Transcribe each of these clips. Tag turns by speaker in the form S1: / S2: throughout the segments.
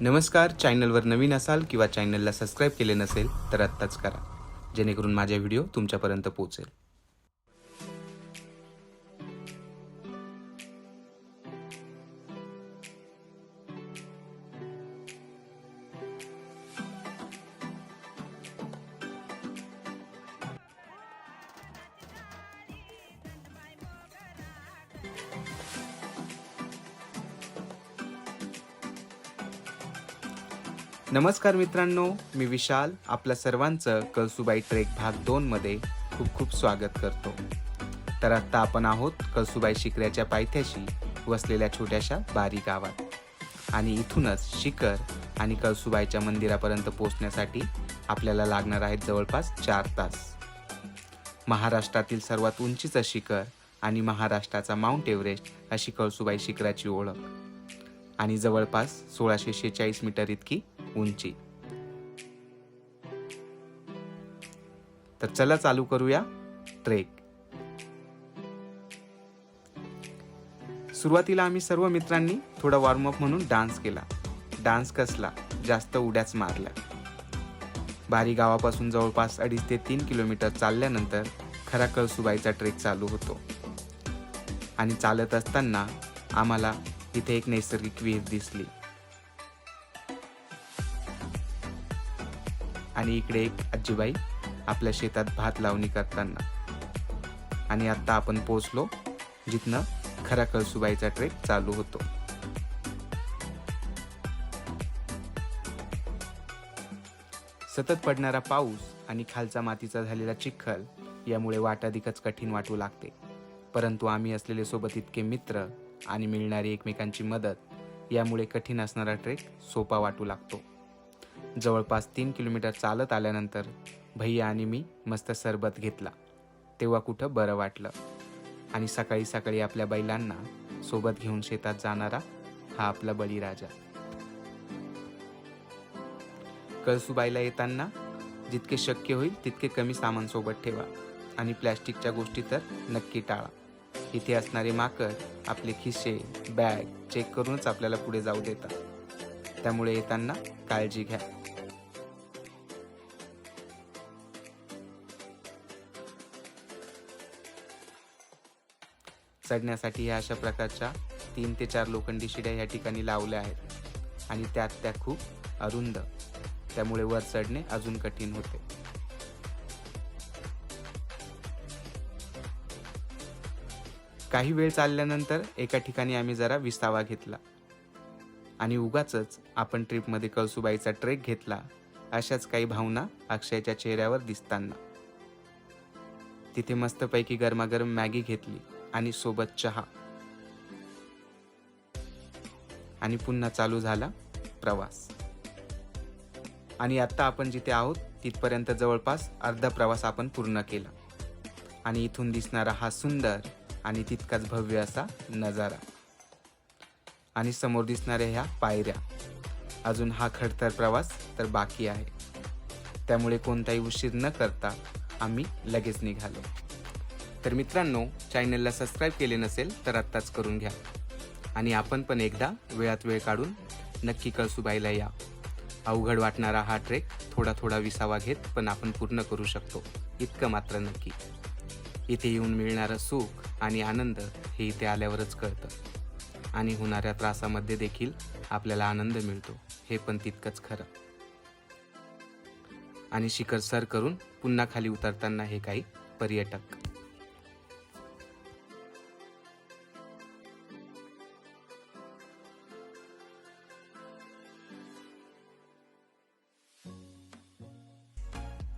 S1: नमस्कार चॅनलवर नवीन असाल किंवा चॅनलला सबस्क्राईब केले नसेल तर आत्ताच करा. जेणेकरून माझ्या व्हिडिओ तुमच्यापर्यंत पोहोचेल. नमस्कार मित्रांनो मी विशाल. आपल्या सर्वांचं कळसुबाई ट्रेक भाग दोनमध्ये खूप खूप स्वागत करतो. तर आत्ता आपण आहोत कळसुबाई शिखऱ्याच्या पायथ्याशी वसलेल्या छोट्याशा बारी गावात. आणि इथूनच शिखर आणि कळसुबाईच्या मंदिरापर्यंत पोहोचण्यासाठी आपल्याला लागणार आहेत जवळपास चार तास. महाराष्ट्रातील सर्वात उंचीचं शिखर आणि महाराष्ट्राचा माउंट एव्हरेस्ट अशी कळसुबाई शिखराची ओळख. आणि जवळपास सोळाशे शेहेचाळीस मीटर इतकी उंची. तर चला चालू करूया ट्रेक. सुरुवातीला आम्ही सर्व मित्रांनी थोडा वॉर्मअप म्हणून डान्स केला. डान्स कसला? जास्त उड्याच मारल्या. बारी गावापासून जवळपास अडीच ते तीन किलोमीटर चालल्यानंतर खरा कळसुबाईचा ट्रेक चालू होतो. आणि चालत असताना आम्हाला तिथे एक नैसर्गिक विहीर दिसली. आणि इकडे एक आजीबाई आपल्या शेतात भात लावणी करताना. आणि आता आपण पोचलो जिथनं खरा कळसुबाईचा ट्रेक चालू होतो. सतत पडणारा पाऊस आणि खालचा मातीचा झालेला चिखल यामुळे वाट अधिकच कठीण वाटू लागते. परंतु आम्ही असलेले सोबत इतके मित्र आणि मिळणारी एकमेकांची मदत यामुळे कठीण असणारा ट्रेक सोपा वाटू लागतो. जवळपास तीन किलोमीटर चालत आल्यानंतर भैया आणि मी मस्त सरबत घेतला. तेव्हा कुठं बरं वाटलं? आणि सकाळी सकाळी आपल्या बैलांना सोबत घेऊन शेतात जाणारा हा आपला बळीराजा. कळसुबाईला येताना जितके शक्य होईल तितके कमी सामान सोबत ठेवा आणि प्लॅस्टिकच्या गोष्टी तर नक्की टाळा. इथे असणारे माकड आपले खिसे बॅग चेक करूनच आपल्याला पुढे जाऊ देतात. त्यामुळे येताना काळजी घ्या. चढण्यासाठी ह्या अशा प्रकारच्या तीन ते चार लोखंडी शिड्या या ठिकाणी लावल्या आहेत. आणि त्यात त्या खूप अरुंद. त्यामुळे वर चढणे अजून कठीण होते. काही वेळ चालल्यानंतर एका ठिकाणी आम्ही जरा विसावा घेतला. आणि उगाच आपण ट्रिपमध्ये कळसुबाईचा ट्रेक घेतला अशाच काही भावना अक्षयच्या चेहऱ्यावर दिसताना. तिथे मस्तपैकी गरमागरम मॅगी घेतली आणि सोबत चहा. आणि पुन्हा चालू झाला प्रवास. आणि आत्ता आपण जिथे आहोत तिथपर्यंत जवळपास अर्धा प्रवास आपण पूर्ण केला. आणि इथून दिसणारा हा सुंदर आणि तितकाच भव्य असा नजारा. आणि समोर दिसणाऱ्या ह्या पायऱ्या. अजून हा खडतर प्रवास तर बाकी आहे. त्यामुळे कोणताही उशीर न करता आम्ही लगेच निघालो. तर मित्रांनो चॅनलला सबस्क्राईब केले नसेल तर आत्ताच करून घ्या. आणि आपण पण एकदा वेळात वेळ काढून नक्की कळसुबाईला या. अवघड वाटणारा हा ट्रेक थोडा थोडा विसावा घेत पण आपण पूर्ण करू शकतो. इतकं मात्र नक्की. इथे येऊन मिळणारं सुख आणि आनंद हे इथे आल्यावरच कळतं. आणि होणाऱ्या त्रासामध्ये देखील आपल्याला आनंद मिळतो. हे पण तितकंच खरं. आणि शिखर सर करून पुन्हा खाली उतरताना हे काही पर्यटक.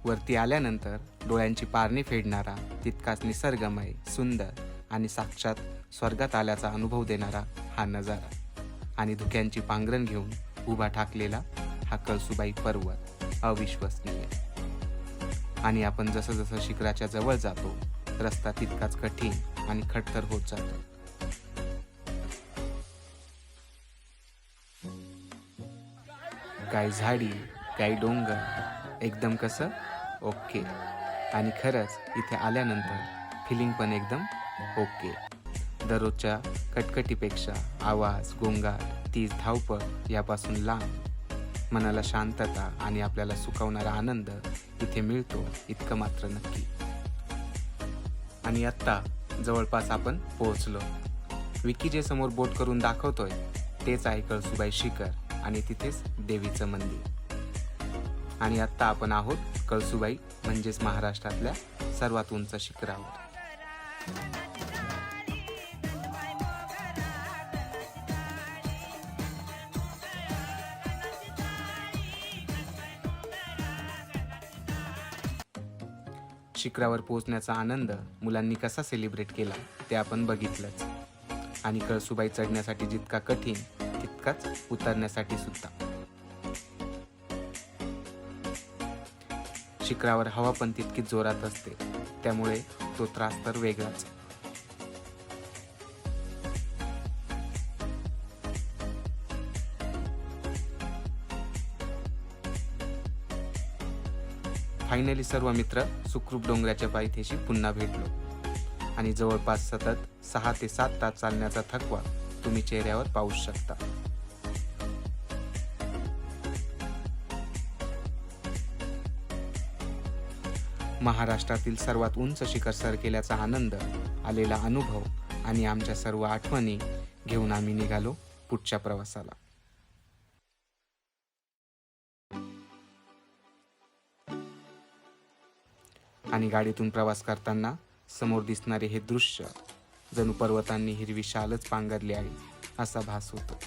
S1: वरती आल्यानंतर डोळ्यांची पारणी फेडणारा तितकाच निसर्गमय सुंदर आणि साक्षात स्वर्गात आल्याचा अनुभव देणारा हा नजारा आणि धुक्यांची पांघरण घेऊन उभा ठाकलेला हा कळसुबाई पर्वत अविश्वसनीय. आणि आपण जसं जसं शिखराच्या जवळ जातो रस्ता तितकाच कठीण आणि खडतर होत जातो. काही झाडी काही डोंगर एकदम कसं? ओके. आणि खरंच इथे आल्यानंतर फिलिंग पण एकदम ओके. दररोजच्या कटकटीपेक्षा आवाज गोंगाट तीच धावपळ यापासून लांब. मनाला शांतता आणि आपल्याला सुकवणारा आनंद इथे मिळतो इतकं मात्र नक्की. आणि आत्ता जवळपास आपण पोहोचलो. विकी जे समोर बोट करून दाखवतोय तेच आहे कळसुबाई शिखर आणि तिथेच देवीचं मंदिर. आणि आत्ता आपण आहोत कळसुबाई म्हणजेच महाराष्ट्रातल्या सर्वात उंच शिखरावर. शिखरावर पोहोचण्याचा आनंद मुलांनी कसा सेलिब्रेट केला ते आपण बघितलंच. आणि कळसुबाई चढण्यासाठी जितका कठीण तितकाच उतरण्यासाठी सुद्धा. शिखरावर हवा पण तितकीच जोरात असते. त्यामुळे तो त्रास तर वेगळाच. फायनली सर्व मित्र सुखरूप डोंगराच्या पायथ्याशी पुन्हा भेटलो. आणि जवळपास सतत सहा ते सात तास चालण्याचा थकवा तुम्ही चेहऱ्यावर पाहू शकता. महाराष्ट्रातील सर्वात उंच शिखर सर केल्याचा आनंद आलेला अनुभव आणि आमच्या सर्व आठवणी घेऊन आम्ही निघालो पुढच्या प्रवासाला. आणि गाडीतून प्रवास करताना समोर दिसणारे हे दृश्य जणू पर्वतांनी हिरवी शालच पांघरली आहे असा भास होतो.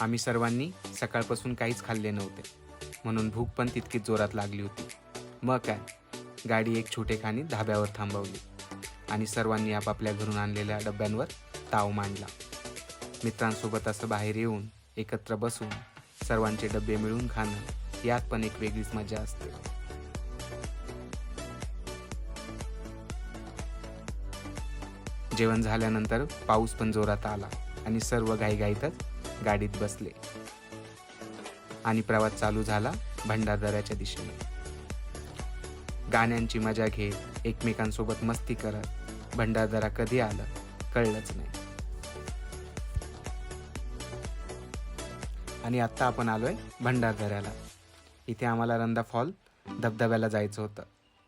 S1: आम्ही सर्वांनी सकाळपासून काहीच खाल्ले नव्हते. म्हणून भूक पण तितकीच जोरात लागली होती. मग काय? गाडी एक छोटेखानी धाब्यावर थांबवली आणि सर्वांनी आपापल्या घरून आणलेल्या डब्यांवर ताव मांडला. मित्रांसोबत असं बाहेर येऊन एकत्र बसून सर्वांचे डबे मिळून खाणं यात पण एक वेगळीच मजा असते. जेवण झाल्यानंतर पाऊस पण जोरात आला आणि सर्व घाईघाईतच गाडीत बसले. आणि प्रवास चालू झाला भंडारदऱ्याच्या दिशेने. गाण्यांची मजा घेत एकमेकांसोबत मस्ती करत भंडारदरा कधी आलं कळलंच नाही. आणि आत्ता आपण आलोय भंडारदऱ्याला. इथे आम्हाला रंदा फॉल धबधब्याला जायचं होतं.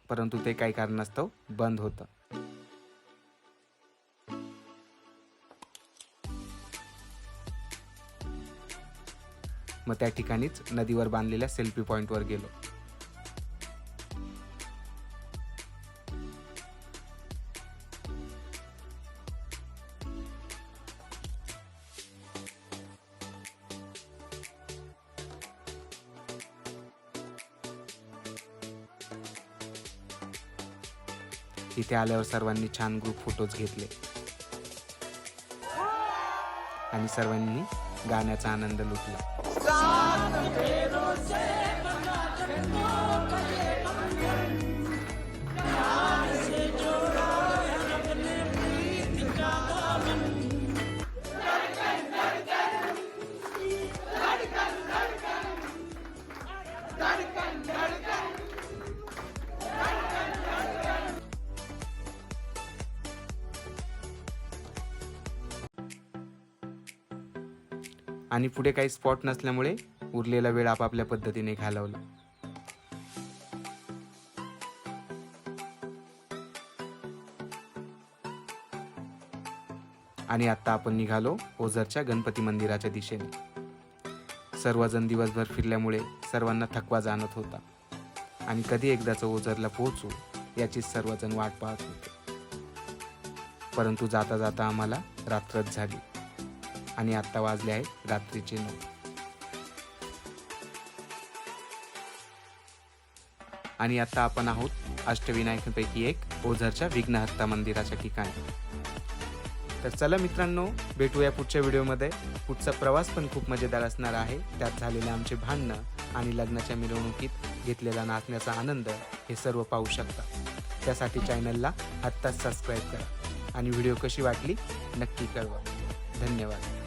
S1: परंतु ते काही कारणास्तव बंद होतं. मग त्या ठिकाणीच नदीवर बांधलेल्या सेल्फी पॉईंटवर गेलो. इथे आल्यावर सर्वांनी छान ग्रुप फोटोज घेतले. आणि सर्वांनी गाण्याचा आनंद लुटला. आणि पुढे काही स्पॉट नसल्यामुळे उरलेला वेळ आपापल्या पद्धतीने घालवला. आणि आता आपण निघालो ओझरच्या गणपती मंदिराच्या दिशेने. सर्वजण दिवसभर फिरल्यामुळे सर्वांना थकवा जाणत होता. आणि कधी एकदाचं ओझरला पोहोचू याचीच सर्वजण वाट पाहत होते. परंतु जाता जाता आम्हाला रात्रच झाली. आणि आत्ता वाजले आहेत रात्रीचे नऊ. आणि आता आपण आहोत अष्टविनायकांपैकी एक ओझरच्या विघ्नहत्ता मंदिराच्या ठिकाणी. तर चला मित्रांनो भेटूया पुढच्या व्हिडिओमध्ये. पुढचा प्रवास पण खूप मजेदार असणार आहे. त्यात झालेले आमचे भांडणं आणि लग्नाच्या मिरवणुकीत घेतलेला नाचण्याचा आनंद हे सर्व पाहू शकता. त्यासाठी चॅनलला आत्ताच सबस्क्राईब करा. आणि व्हिडिओ कशी वाटली नक्की कळवा. धन्यवाद.